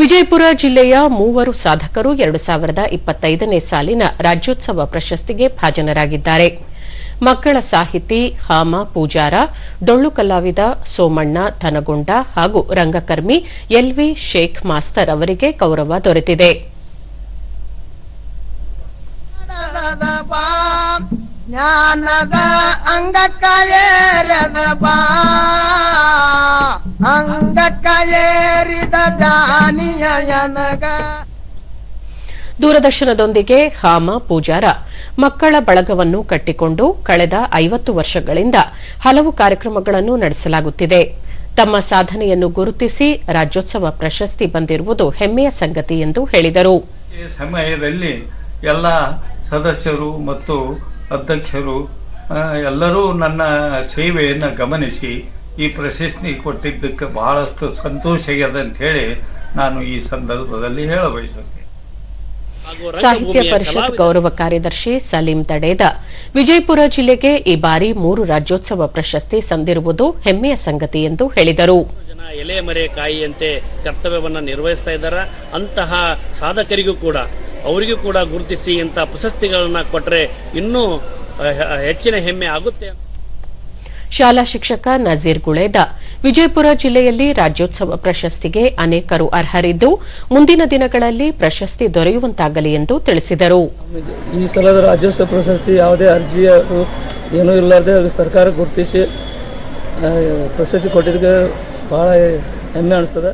ವಿಜಯಪುರ ಜಿಲ್ಲೆಯ ಮೂವರು ಸಾಧಕರು ಎರಡು ಸಾವಿರದ ಇಪ್ಪತ್ತೈದನೇ ಸಾಲಿನ ರಾಜ್ಯೋತ್ಸವ ಪ್ರಶಸ್ತಿಗೆ ಭಾಜನರಾಗಿದ್ದಾರೆ. ಮಕ್ಕಳ ಸಾಹಿತಿ ಹಾಮ ಪೂಜಾರ, ಡೊಳ್ಳು ಕಲಾವಿದ ಸೋಮಣ್ಣ ತನಗೊಂಡ ಹಾಗೂ ರಂಗಕರ್ಮಿ ಎಲ್ವಿ ಶೇಖ್ ಮಾಸ್ತರ್ ಅವರಿಗೆ ಗೌರವ ದೊರೆತಿದೆ. ದೂರದರ್ಶನದೊಂದಿಗೆ ಹಾಮ ಪೂಜಾರ ಮಕ್ಕಳ ಬಳಗವನ್ನು ಕಟ್ಟಿಕೊಂಡು ಕಳೆದ ಐವತ್ತು ವರ್ಷಗಳಿಂದ ಹಲವು ಕಾರ್ಯಕ್ರಮಗಳನ್ನು ನಡೆಸಲಾಗುತ್ತಿದೆ. ತಮ್ಮ ಸಾಧನೆಯನ್ನು ಗುರುತಿಸಿ ರಾಜ್ಯೋತ್ಸವ ಪ್ರಶಸ್ತಿ ಬಂದಿರುವುದು ಹೆಮ್ಮೆಯ ಸಂಗತಿ ಎಂದು ಹೇಳಿದರು. ಈ ಸಮಯದಲ್ಲಿ ಎಲ್ಲ ಸದಸ್ಯರು ಮತ್ತು ಅಧ್ಯಕ್ಷರು ಎಲ್ಲರೂ ನನ್ನ ಸೇವೆಯನ್ನು ಗಮನಿಸಿ ಈ ಪ್ರಶಸ್ತಿ ಕೊಟ್ಟಿದ್ದಕ್ಕೆ ಬಹಳಷ್ಟು ಸಂತೋಷ ಆಗ್ಯದ ಅಂತ ಹೇಳಿ ನಾನು ಈ ಸಂದರ್ಭದಲ್ಲಿ ಹೇಳಬಯಸುತ್ತೇನೆ. ಸಾಹಿತ್ಯ ಪರಿಷತ್ ಗೌರವ ಕಾರ್ಯದರ್ಶಿ ಸಲೀಂ ತಡೇದ. ವಿಜಯಪುರ ಜಿಲ್ಲೆಗೆ ಈ ಬಾರಿ ಮೂರು ರಾಜ್ಯೋತ್ಸವ ಪ್ರಶಸ್ತಿ ಸಂದಿರುವುದು ಹೆಮ್ಮೆಯ ಸಂಗತಿ ಎಂದು ಹೇಳಿದರು. ಜನ ಎಲೆ ಮರೆ ಕಾಯಿಯಂತೆ ಕರ್ತವ್ಯವನ್ನು ನಿರ್ವಹಿಸ್ತಾ ಇದ್ದಾರೆ. ಅಂತಹ ಸಾಧಕರಿಗೂ ಕೂಡ ಅವರಿಗೂ ಕೂಡ ಗುರುತಿಸಿ ಇಂತಹ ಪ್ರಶಸ್ತಿಗಳನ್ನು ಕೊಟ್ಟರೆ ಇನ್ನೂ ಹೆಚ್ಚಿನ ಹೆಮ್ಮೆ ಆಗುತ್ತೆ ಶಾಲಾ ಶಿಕ್ಷಕ ನಜೀರ್ ಗುಳೇದ. ವಿಜಯಪುರ ಜಿಲ್ಲೆಯಲ್ಲಿ ರಾಜ್ಯೋತ್ಸವ ಪ್ರಶಸ್ತಿಗೆ ಅನೇಕರು ಅರ್ಹರಿದ್ದು, ಮುಂದಿನ ದಿನಗಳಲ್ಲಿ ಪ್ರಶಸ್ತಿ ದೊರೆಯುವಂತಾಗಲಿ ಎಂದು ತಿಳಿಸಿದರು. ಈ ಸಲದ ರಾಜ್ಯೋತ್ಸವ ಪ್ರಶಸ್ತಿ ಯಾವುದೇ ಅರ್ಜಿ ಏನೂ ಇರಲಾರ್ದೆ ಸರ್ಕಾರ ಗುರುತಿಸಿ ಪ್ರಶಸ್ತಿ ಕೊಟ್ಟಿದ್ದಕ್ಕೆ ಬಹಳ ಹೆಮ್ಮೆ ಅನಿಸ್ತದೆ.